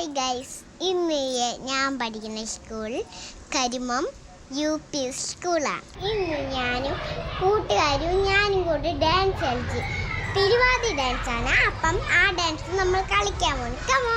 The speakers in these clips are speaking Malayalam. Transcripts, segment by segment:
ഹായ് ഗൈസ് ഇന്ന് ഞാൻ പഠിക്കുന്ന സ്കൂൾ കരിമം യു പി സ്കൂളാണ് ഇന്ന് ഞാനും കൂട്ടുകാരും ഞാനും കൂടി ഡാൻസ് കളിച്ച് തിരുവാതി ഡാൻസാണ് അപ്പം ആ ഡാൻസ് നമ്മൾ കളിക്കാൻ പോകുന്നു കമോ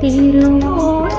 Di.